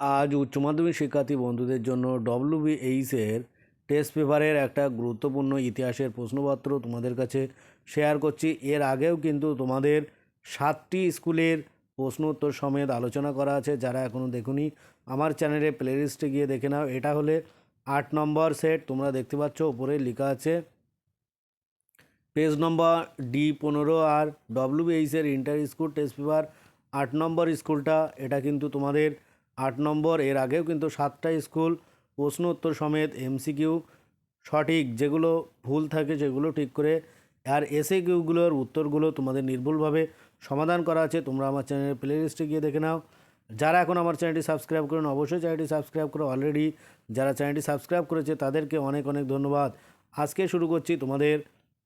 আজ উচ্চ মাধ্যমিক শিক্ষার্থী বন্ধুদের জন্য ডব্লিউবিএইচের টেস্ট পেপারের একটা গুরুত্বপূর্ণ ইতিহাসের প্রশ্নপত্র তোমাদের কাছে শেয়ার করছি। এর আগেও কিন্তু তোমাদের সাতটি স্কুলের প্রশ্ন উত্তর সমেত আলোচনা করা আছে, যারা এখনও দেখুনি, আমার চ্যানেলে প্লেলিস্টে গিয়ে দেখে নাও। এটা হলে আট নম্বর সেট তোমরা দেখতে পাচ্ছ, উপরে লেখা আছে পেজ নম্বর ডি পনেরো আর ডব্লিউবিএইচের ইন্টার স্কুল টেস্ট পেপার আট নম্বর স্কুলটা, এটা কিন্তু তোমাদের আট নম্বর, এর আগেও কিন্তু সাতটা স্কুল, প্রশ্ন উত্তর সমেত এমসিকিউ সঠিক, যেগুলো ভুল থাকে সেগুলো ঠিক করে, আর এসে কিউগুলোর উত্তরগুলো তোমাদের নির্ভুলভাবে সমাধান করা আছে, তোমরা আমার চ্যানেলের প্লে লিস্টে গিয়ে দেখে নাও। যারা এখন আমার চ্যানেলটি সাবস্ক্রাইব করেন, অবশ্যই চ্যানেলটি সাবস্ক্রাইব করে অলরেডি। যারা চ্যানেলটি সাবস্ক্রাইব করেছে, তাদেরকে অনেক অনেক ধন্যবাদ। আজকে শুরু করছি তোমাদের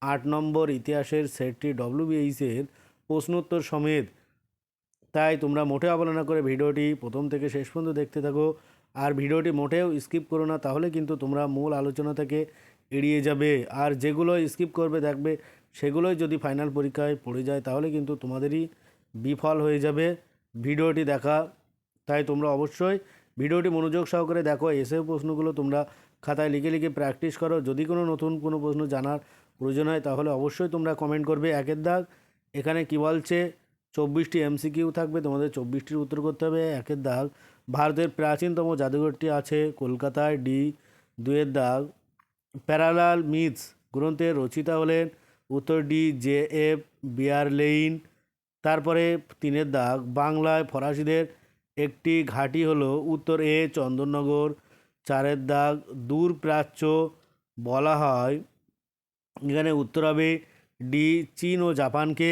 আট নম্বর ইতিহাসের সেটটি ডব্লিউবিএইচের প্রশ্নোত্তর সমেত। তাই তোমরা মোটে অবলনা করে ভিডিওটি প্রথম থেকে শেষ পর্যন্ত দেখতে থাকো। আর ভিডিওটি মোটেও স্কিপ করো না, তাহলে কিন্তু তোমরা মূল আলোচনা থেকে এড়িয়ে যাবে। আর যেগুলো স্কিপ করবে, দেখবে সেগুলোই যদি ফাইনাল পরীক্ষায় পড়ে যায়, তাহলে কিন্তু তোমাদেরই বিফল হয়ে যাবে ভিডিওটি দেখা। তাই তোমরা অবশ্যই ভিডিওটি মনোযোগ সহকারে দেখো এসে প্রশ্নগুলো তোমরা খাতায় লিখে লিখে প্র্যাকটিস করো। যদি কোনো নতুন কোনো প্রশ্ন জানার প্রয়োজন হয়, তাহলে অবশ্যই তোমরা কমেন্ট করবে। একের দাগ, এখানে কী বলছে? চব্বিশটি এমসিকিউ থাকবে, তোমাদের চব্বিশটির উত্তর করতে হবে। একের দাগ, ভারতের প্রাচীনতম জাদুঘরটি আছে কলকাতায়। ডি দুয়ের দাগ, প্যারালাল মিথস গ্রন্থের রচিতা হলেন। উত্তর ডি, জে এফ বিয়ারলেইন। তারপরে তিনের দাগ, বাংলায় ফরাসিদের একটি ঘাঁটি হলো উত্তর এ, চন্দননগর। চারের দাগ, দূর প্রাচ্য বলা হয়। এখানে উত্তর হবে ডি, চীন ও জাপানকে।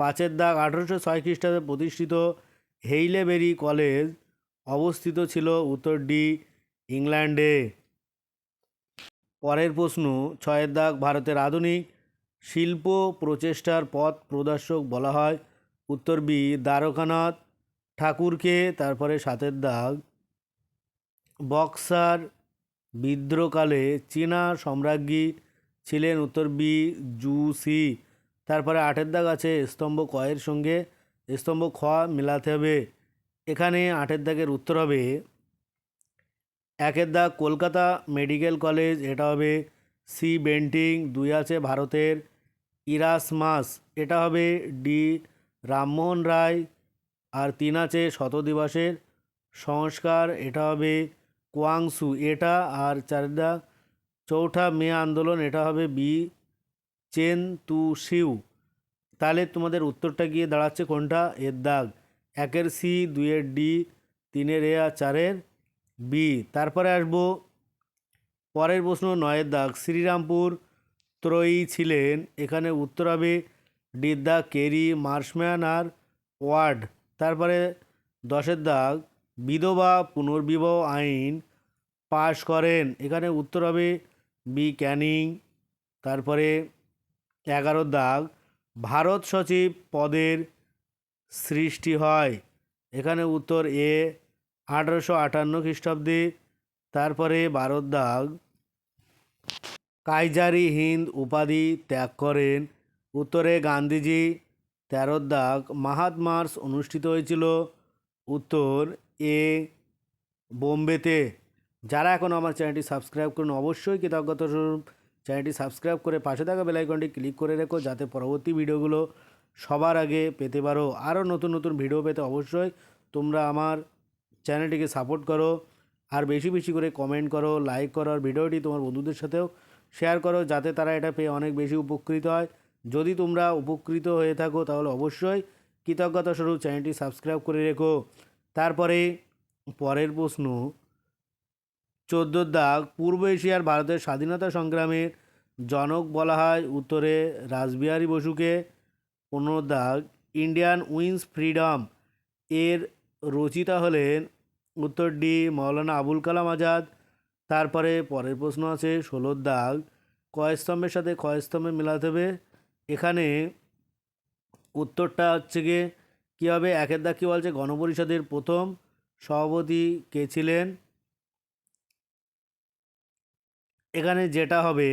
পাঁচের দাগ আঠারোশো ছয় খ্রিস্টাব্দে প্রতিষ্ঠিত হেইলেবেরি কলেজ অবস্থিত ছিল উত্তর ডি ইংল্যান্ডে। পরের প্রশ্ন, ছয়ের দাগ ভারতের আধুনিক শিল্প প্রচেষ্টার পথ প্রদর্শক বলা হয়। উত্তর বি, দ্বারকানাথ ঠাকুরকে, তারপরে সাতের দাগ। বক্সার বিদ্রোহকালে চীনা সম্রাজ্ঞী ছিলেন উত্তর বি, জু সি। তারপরে আটের দাগ আছে, স্তম্ভ কয়ের সঙ্গে স্তম্ভ খ মেলাতে হবে। এখানে আটের দাগের উত্তর হবে, একের দাগ কলকাতা মেডিকেল কলেজ, এটা হবে সি বেন্টিং দুই আছে ভারতের ইরাসমাস এটা হবে ডি রামমোহন রায়, আর তিন আছে শত দিবসের সংস্কার, এটা হবে কোয়াংসু, এটা আর চার দাগ চৌঠা মে আন্দোলন, এটা হবে বি চেন তু শিউ। তাহলে তোমাদের উত্তরটা গিয়ে দাঁড়াচ্ছে কোনটা? এর দাগ। একের সি, দুইয়ের ডি, তিনের এ আর চারের বি। তারপরে আসব। পরের প্রশ্ন, নয়ের দাগ। শ্রীরামপুর ত্রয়ী ছিলেন। এখানে উত্তর হবে ডির দাগ কেরি, মার্শম্যান আর ওয়ার্ড। তারপরে দশের দাগ, বিধবা পুনর্বিবাহ আইন পাশ করেন। এখানে উত্তর হবে বি ক্যানিং। তারপরে এগারো দাগ, ভারত সচিব পদের সৃষ্টি হয়। এখানে উত্তর এ, আঠারোশো আটান্ন খ্রিস্টাব্দে, তারপরে বারো দাগ, কাইজারি হিন্দ উপাধি ত্যাগ করেন। উত্তরে গান্ধীজি, তেরো দাগ, মাহাত মার্চ অনুষ্ঠিত হয়েছিল। উত্তর এ, বোম্বেতে। যারা এখন আমার চ্যানেলটি সাবস্ক্রাইব করুন অবশ্যই কৃতজ্ঞতা স্বরূপ চ্যানেলটি সাবস্ক্রাইব করে পাশে থাকা বেলাইকনটি ক্লিক করে রেখো, যাতে পরবর্তী ভিডিওগুলো সবার আগে পেতে পারো। আরও নতুন নতুন ভিডিও পেতে অবশ্যই তোমরা আমার চ্যানেলটিকে সাপোর্ট করো, আর বেশি বেশি করে কমেন্ট করো, লাইক করো, আর ভিডিওটি তোমার বন্ধুদের সাথেও শেয়ার করো, যাতে তারা এটা পেয়ে অনেক বেশি উপকৃত হয়। যদি তোমরা উপকৃত হয়ে থাকো, তাহলে অবশ্যই কৃতজ্ঞতা স্বরূপ চ্যানেলটি সাবস্ক্রাইব করে রেখো। তারপরে পরের প্রশ্ন চোদ্দোর দাগ পূর্ব এশিয়ার ভারতের স্বাধীনতা সংগ্রামের জনক বলা হয়। উত্তরে রাসবিহারী বসুকে পনেরো দাগ, ইন্ডিয়ান উইন্স ফ্রিডম এর রচিতা হলেন উত্তর ডি মৌলানা আবুল কালাম আজাদ। তারপরে পরের প্রশ্ন আছে ষোলোর দাগ কয়স্তম্ভের সাথে কয়স্তম্ভে মেলাতে হবে? এখানে উত্তরটা হচ্ছে গিয়ে কী হবে একের দাগ কী বলছে? গণপরিষদের প্রথম সভাপতি কে ছিলেন? এখানে যেটা হবে,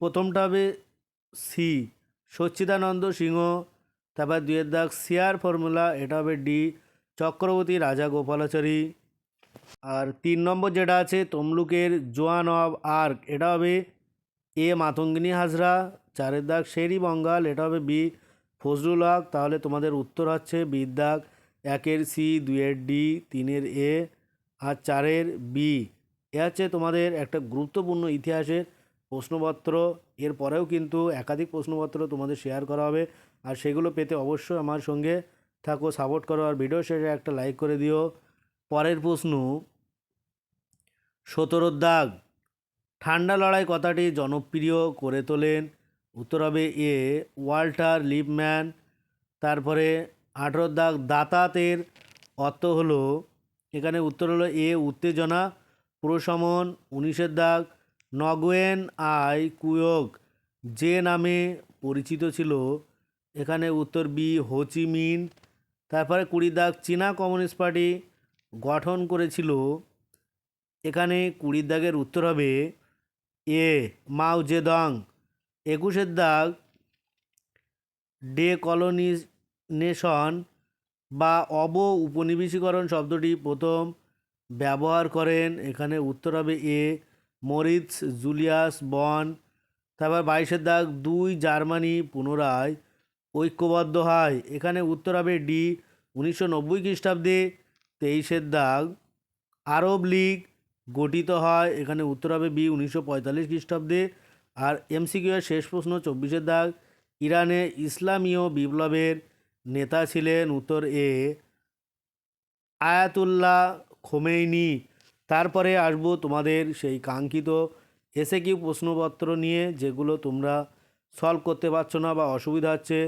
প্রথমটা হবে সি সচ্চিদানন্দ সিংহ, তারপর দুয়ের দাগ সিয়ার ফর্মুলা এটা হবে ডি চক্রবর্তী রাজা গোপালাচারী। আর তিন নম্বর যেটা আছে, তমলুকের জোয়ান অব আর্ক, এটা হবে এ মাতঙ্গিনী হাজরা, চারের দাগ শেরি বঙ্গাল, এটা হবে বি ফজলুল হক, তাহলে তোমাদের উত্তর হচ্ছে বির দাগ একের সি দুইয়ের ডি তিনের এ আর চারের বি এ হচ্ছে তোমাদের একটা গুরুত্বপূর্ণ ইতিহাসের প্রশ্নপত্র, এর পরেও কিন্তু একাধিক প্রশ্নপত্র তোমাদের শেয়ার করা হবে। আর সেগুলো পেতে অবশ্যই আমার সঙ্গে থাকো সাপোর্ট করো, আর ভিডিও শেষে একটা লাইক করে দিও। পরের প্রশ্ন সতেরোর দাগ, ঠান্ডা লড়াই কথাটি জনপ্রিয় করে তোলেন। উত্তর হবে এ, ওয়াল্টার লিপম্যান। তারপরে আঠেরোর দাগ দাতাতের অর্থ হলো, এখানে উত্তর হলো এ, উত্তেজনা। প্রশমন উনিশের দাগ, নগোয়েন আই কুয়ক যে নামে পরিচিত ছিল, এখানে উত্তর বি হোচিমিন তারপরে কুড়ি দাগ চীনা কমিউনিস্ট পার্টি গঠন করেছিল। এখানে কুড়ির দাগের উত্তর হবে এ মাও জেদং। একুশের দাগ ডে কলোনিনেশন বা অব উপনিবেশীকরণ শব্দটি প্রথম ব্যবহার করেন। এখানে উত্তর হবে এ, মরিৎস, জুলিয়াস, বন। তারপর বাইশের দাগ দুই, জার্মানি পুনরায় ঐক্যবদ্ধ হয়। এখানে উত্তর হবে ডি, উনিশশো নব্বই খ্রিস্টাব্দে তেইশের দাগ আরব লীগ গঠিত হয়। এখানে উত্তর হবে বি, উনিশশো পঁয়তাল্লিশ খ্রিস্টাব্দে। আর এমসিকিউ এর শেষ প্রশ্ন চব্বিশের দাগ, ইরানে ইসলামীয় বিপ্লবের নেতা ছিলেন। উত্তর এ, আয়াতুল্লাহ খোমেইনি তারপরে আসব তোমাদের সেই কাঙ্ক্ষিত এসে কিউ প্রশ্নপত্র নিয়ে, যেগুলো তোমরা সলভ করতে পারছ না বা অসুবিধা হচ্ছে,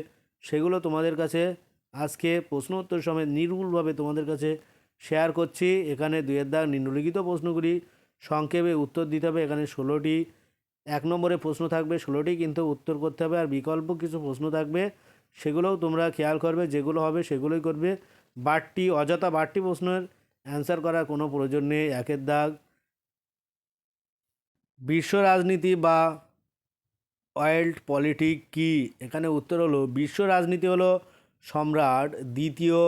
সেগুলো তোমাদের কাছে আজকে প্রশ্ন উত্তর সমেত নির্ভুলভাবে তোমাদের কাছে শেয়ার করছি। এখানে দুয়ের দাগ নিম্নলিখিত প্রশ্নগুলি সংক্ষেপে উত্তর দিতে হবে। এখানে ষোলোটি, এক নম্বরে প্রশ্ন থাকবে, ষোলোটি কিন্তু উত্তর করতে হবে, আর বিকল্প কিছু প্রশ্ন থাকবে, সেগুলোও তোমরা খেয়াল করবে, যেগুলো হবে সেগুলোই করবে। বাড়তি অযথা বাড়তি প্রশ্নের অ্যান্সার করার কোনো প্রয়োজন নেই, একের দাগ। বিশ্ব রাজনীতি বা ওয়ার্ল্ড পলিটিক কি? এখানে উত্তর হলো, বিশ্ব রাজনীতি হলো সম্রাট দ্বিতীয়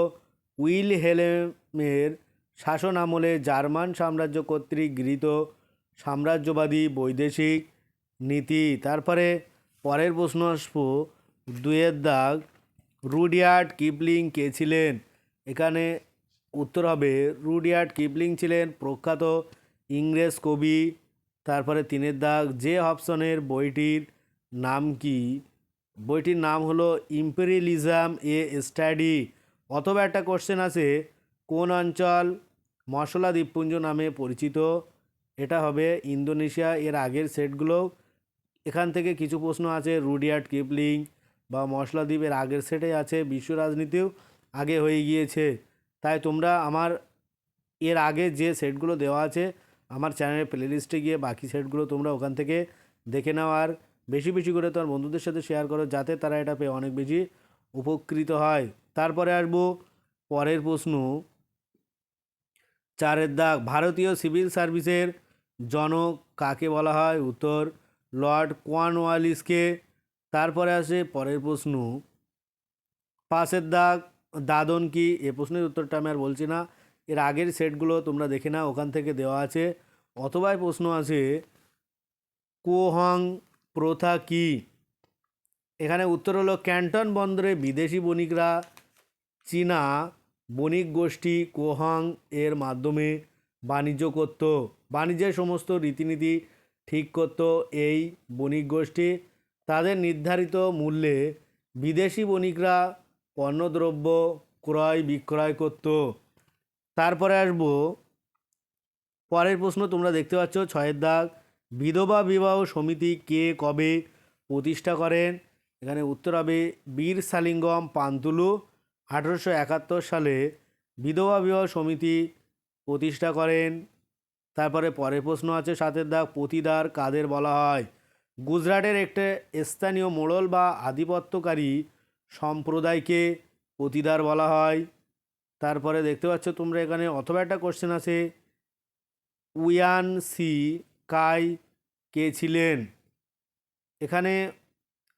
উইল হেলেমের শাসন আমলে জার্মান সাম্রাজ্য কর্তৃক গৃহীত সাম্রাজ্যবাদী বৈদেশিক নীতি। তারপরে পরের প্রশ্ন আসব দুয়ের দাগ। রুডিয়ার্ড কিপলিং কে ছিলেন? এখানে উত্তর হবে রুডিয়ার্ড কিপলিং ছিলেন প্রখ্যাত ইংরেজ কবি। তারপরে তিনের দাগ জে হবসনের বইটির নাম কি? বইটির নাম হলো ইম্পেরিয়ালিজম এ স্টাডি। অথবা একটা কোশ্চেন আছে, কোন অঞ্চল মশলা দ্বীপপুঞ্জ নামে পরিচিত? এটা হবে ইন্দোনেশিয়া এর আগের সেটগুলো। এখান থেকে কিছু প্রশ্ন আছে রুডিয়ার্ড কিপলিং বা মশলা দ্বীপের আগের সেটে আছে বিশ্ব রাজনীতিও আগে হয়ে গিয়েছে। তাই তোমরা আমার এর আগে যে সেটগুলো দেওয়া আছে, আমার চ্যানেলের প্লেলিস্টে গিয়ে বাকি সেটগুলো তোমরা ওখান থেকে দেখে নাও। আর বেশি বেশি করে তোমার বন্ধুদের সাথে শেয়ার করো, যাতে তারা এটা পেয়ে অনেক বেশি উপকৃত হয়। তারপরে আসব পরের প্রশ্ন। চারের দাগ, ভারতীয় সিভিল সার্ভিসের জনক কাকে বলা হয়? উত্তর, লর্ড কোয়ানওয়ালিসকে। তারপরে আসে পরের প্রশ্ন। পাশের দাগ দাদন কি? এ প্রশ্নের উত্তরটা আমি আর বলছি না। এর আগের সেটগুলো তোমরা দেখে না ওখান থেকে দেওয়া আছে। অথবা প্রশ্ন আছে, কোহং প্রথা কি? এখানে উত্তর হলো, ক্যান্টন বন্দরে বিদেশি বণিকরা চীনা বণিক গোষ্ঠী কোহং এর মাধ্যমে বাণিজ্য করত। বাণিজ্যের সমস্ত রীতিনীতি ঠিক করত এই বণিক গোষ্ঠী। তাদের নির্ধারিত মূল্যে বিদেশি বণিকরা পণ্যদ্রব্য ক্রয়, বিক্রয় করত। তারপরে আসব। পরের প্রশ্ন তোমরা দেখতে পাচ্ছ, ছয়ের দাগ, বিধবা বিবাহ সমিতি কে কবে প্রতিষ্ঠা করেন? এখানে উত্তর হবে বীর সালিঙ্গম পান্তুলু, আঠেরোশো একাত্তর সালে বিধবা বিবাহ সমিতি প্রতিষ্ঠা করেন। তারপরে পরের প্রশ্ন আছে, সাতের দাগ, পতিদার কাদের বলা হয়? গুজরাটের একটা স্থানীয় মোড়ল বা আধিপত্যকারী সম্প্রদায়কে পতিদার বলা হয়। তারপরে দেখতে পাচ্ছ তোমরা এখানে অথবা একটা কোশ্চেন আছে। উয়ান সি কাই কে ছিলেন? এখানে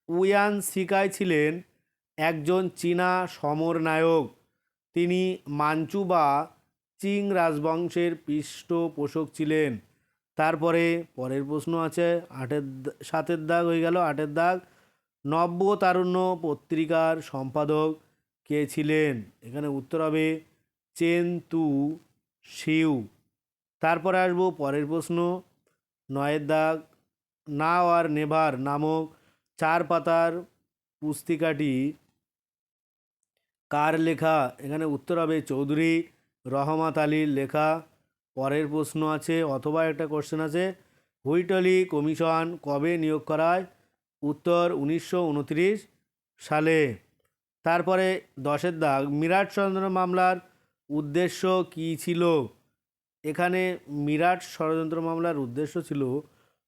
উয়ান সিকাই ছিলেন একজন চীনা সমর নায়ক। তিনি মাঞ্চু বা চিং রাজবংশের পৃষ্ঠপোষক ছিলেন। তারপরে পরের প্রশ্ন আছে, আটের সাতের দাগ হয়ে গেল, আটের দাগ। নব্য তারুণ্য পত্রিকার সম্পাদক কে ছিলেন? এখানে উত্তর হবে চেন তু শিউ। তারপরে আসব পরের প্রশ্ন। নয়ের দাগ, নাও আর নেভার নামক চার পাতার পুস্তিকাটি কার লেখা? এখানে উত্তর হবে চৌধুরী রহমাত আলীর লেখা। পরের প্রশ্ন আছে, অথবা একটা কোশ্চেন আছে, হুইটলি কমিশন কবে নিয়োগ করায়? উত্তর উনিশশো উনত্রিশ সালে। তারপরে দশের দাগ, মিরাট ষড়যন্ত্র মামলার উদ্দেশ্য কী ছিল? এখানে মিরাট ষড়যন্ত্র মামলার উদ্দেশ্য ছিল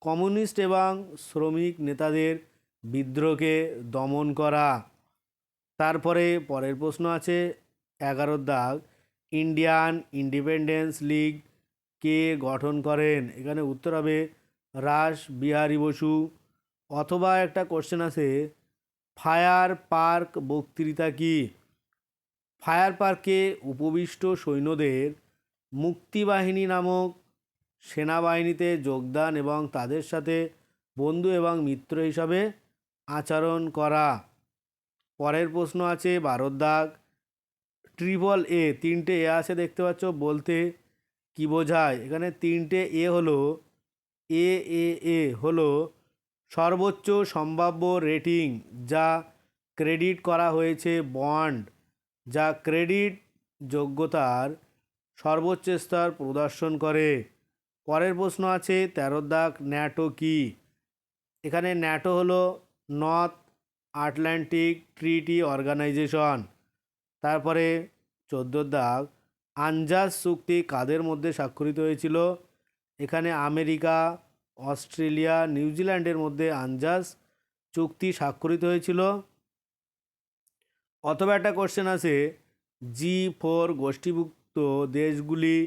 কমিউনিস্ট এবং শ্রমিক নেতাদের বিদ্রোহকে দমন করা। তারপরে পরের প্রশ্ন আছে, এগারোর দাগ, ইন্ডিয়ান ইন্ডিপেন্ডেন্স লীগ কে গঠন করেন? এখানে উত্তর হবে রাস বিহারী বসু। অথবা একটা কোশ্চেন আছে, ফায়ার পার্ক বক্তৃতা কি? ফায়ার পার্কে উপবিষ্ট সৈন্যদের মুক্তিবাহিনী নামক সেনাবাহিনীতে যোগদান এবং তাদের সাথে বন্ধু এবং মিত্র হিসাবে আচরণ করা। পরের প্রশ্ন আছে, বারোর দাগ। ট্রিপল এ, তিনটে এ আছে দেখতে পাচ্ছ, বলতে কি বোঝায়? এখানে তিনটে এ হলো, এ এ এ হলো সর্বোচ্চ সম্ভাব্য রেটিং যা ক্রেডিট করা হয়েছে বন্ড, যা ক্রেডিট যোগ্যতার সর্বোচ্চ স্তর প্রদর্শন করে। পরের প্রশ্ন আছে তেরোর দাগ ন্যাটো কি? এখানে ন্যাটো হলো নর্থ আটলান্টিক ট্রিটি অর্গানাইজেশন। তারপরে চোদ্দোর দাগ আনজাস চুক্তি কাদের মধ্যে স্বাক্ষরিত হয়েছিল? এখানে আমেরিকা অস্ট্রেলিয়া নিউজিল্যান্ডের মধ্যে আনজাস চুক্তি স্বাক্ষরিত হয়েছিল। অথবা একটা কোশ্চেন আছে, জি ফোর গোষ্ঠীভুক্ত দেশগুলি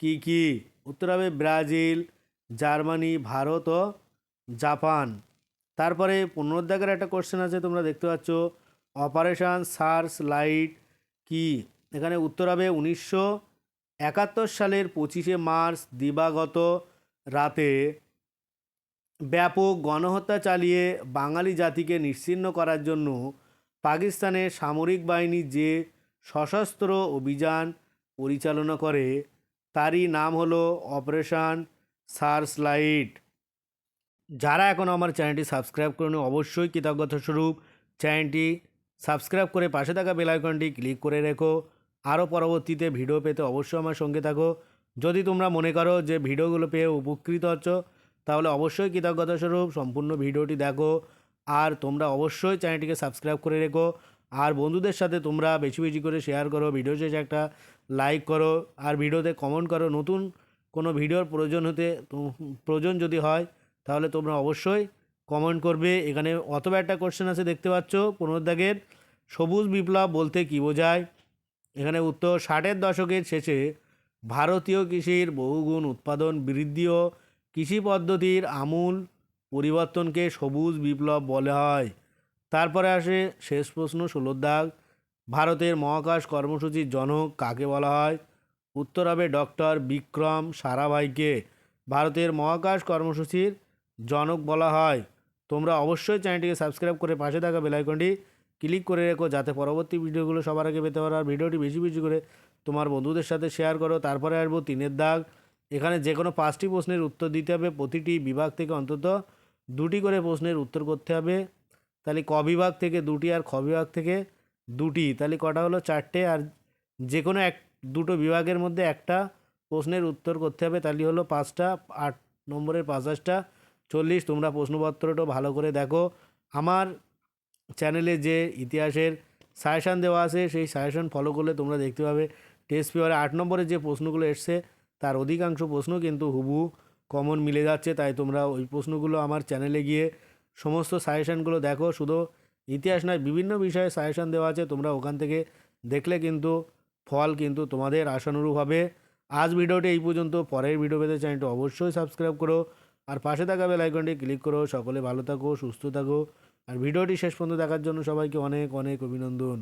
কি কি? উত্তর হবে ব্রাজিল, জার্মানি, ভারত ও জাপান। তারপরে পুনরুদ্ধারের একটা কোশ্চেন আছে, তোমরা দেখতে পাচ্ছ, অপারেশান সার্চ লাইট কি? এখানে উত্তর হবে উনিশশো একাত্তর সালের পঁচিশে মার্চ দিবাগত রাতে ব্যাপক গণহত্যা চালিয়ে বাঙালি জাতিকে নিশ্চিহ্ন করার জন্য পাকিস্তানের সামরিক বাহিনী যে সশস্ত্র অভিযান পরিচালনা করে, তারই নাম হলো অপারেশন সার্চ লাইট যারা এখন আমার চ্যানেলটি সাবস্ক্রাইব করেনি অবশ্যই কৃতজ্ঞতা স্বরূপ চ্যানেলটি সাবস্ক্রাইব করে পাশে থাকা বেলাইকনটি ক্লিক করে রেখো। আরও পরবর্তীতে ভিডিও পেতে অবশ্যই আমার সঙ্গে থাকো। যদি তোমরা মনে করো যে ভিডিওগুলো পেয়ে উপকৃত হচ্ছ তাহলে অবশ্যই কৃতজ্ঞতা স্বরূপ সম্পূর্ণ ভিডিওটি দেখো। আর তোমরা অবশ্যই চ্যানেলটিকে সাবস্ক্রাইব করে রেখো। আর বন্ধুদের সাথে তোমরা বেশি বেশি করে শেয়ার করো ভিডিও শেষে একটা লাইক করো। আর ভিডিওতে কমেন্ট করো, নতুন কোনো ভিডিওর প্রয়োজন হতে প্রয়োজন যদি হয়, তাহলে তোমরা অবশ্যই কমেন্ট করবে। এখানে অথবা একটা কোশ্চেন আছে, দেখতে পাচ্ছ পুনরুদ্ধাগের। সবুজ বিপ্লব বলতে কী বোঝায়? এখানে উত্তর, ষাটের দশকের শেষে ভারতীয় কৃষির বহুগুণ উৎপাদন বৃদ্ধি ও কৃষি পদ্ধতির আমূল পরিবর্তনকে সবুজ বিপ্লব বলা হয়। তারপরে আসে শেষ প্রশ্ন, ষোলোর দাগ। ভারতের মহাকাশ কর্মসূচির জনক কাকে বলা হয়? উত্তর হবে ডক্টর বিক্রম সারাভাইকে। ভারতের মহাকাশ কর্মসূচির জনক বলা হয়। তোমরা অবশ্যই চ্যানেলটিকে সাবস্ক্রাইব করে পাশে থাকা বেলাইকনটি ক্লিক করে রেখো, যাতে পরবর্তী ভিডিওগুলো সবার আগে পেতে পারো। আর ভিডিওটি বেশি বেশি করে তোমার বন্ধুদের সাথে শেয়ার করো। তারপরে আসব তিনের দাগ। এখানে যে কোনো পাঁচটি প্রশ্নের উত্তর দিতে হবে। প্রতিটি বিভাগ থেকে অন্তত দুটি করে প্রশ্নের উত্তর করতে হবে। তাহলে ক বিভাগ থেকে দুটি আর খ বিভাগ থেকে দুটি। তাহলে কটা হলো? চারটে। আর যে কোনো এক, দুটো বিভাগের মধ্যে একটা প্রশ্নের উত্তর করতে হবে। তাহলে হলো পাঁচটা, আট নম্বরের পাঁচাশটা, চল্লিশ। তোমরা প্রশ্নপত্রটা ভালো করে দেখো। আমার চ্যানেলে যে ইতিহাসের সাজেশান দেওয়া আছে, সেই সাজেশান ফলো করলে তোমরা দেখতে পাবে। টেস্ট পেপারে আট নম্বরের যে প্রশ্নগুলো এসছে তার অধিকাংশ প্রশ্ন কিন্তু হুবু কমন মিলে যাচ্ছে। তাই তোমরা ওই প্রশ্নগুলো আমার চ্যানেলে গিয়ে সমস্ত সাজেশানগুলো দেখো। শুধু ইতিহাস নয়, বিভিন্ন বিষয়ে সাজেশান দেওয়া আছে। তোমরা ওখান থেকে দেখলে কিন্তু ফল কিন্তু তোমাদের আশানুরূপ হবে। আজ ভিডিওটি এই পর্যন্ত। পরের ভিডিও পেতে চ্যানেলটি অবশ্যই সাবস্ক্রাইব করো। আর পাশে থাকা বেল আইকনটি ক্লিক করো। সকলে ভালো থাকো, সুস্থ থাকো। আর ভিডিওটি শেষ পর্যন্ত দেখার জন্য সবাইকে অনেক অনেক অভিনন্দন।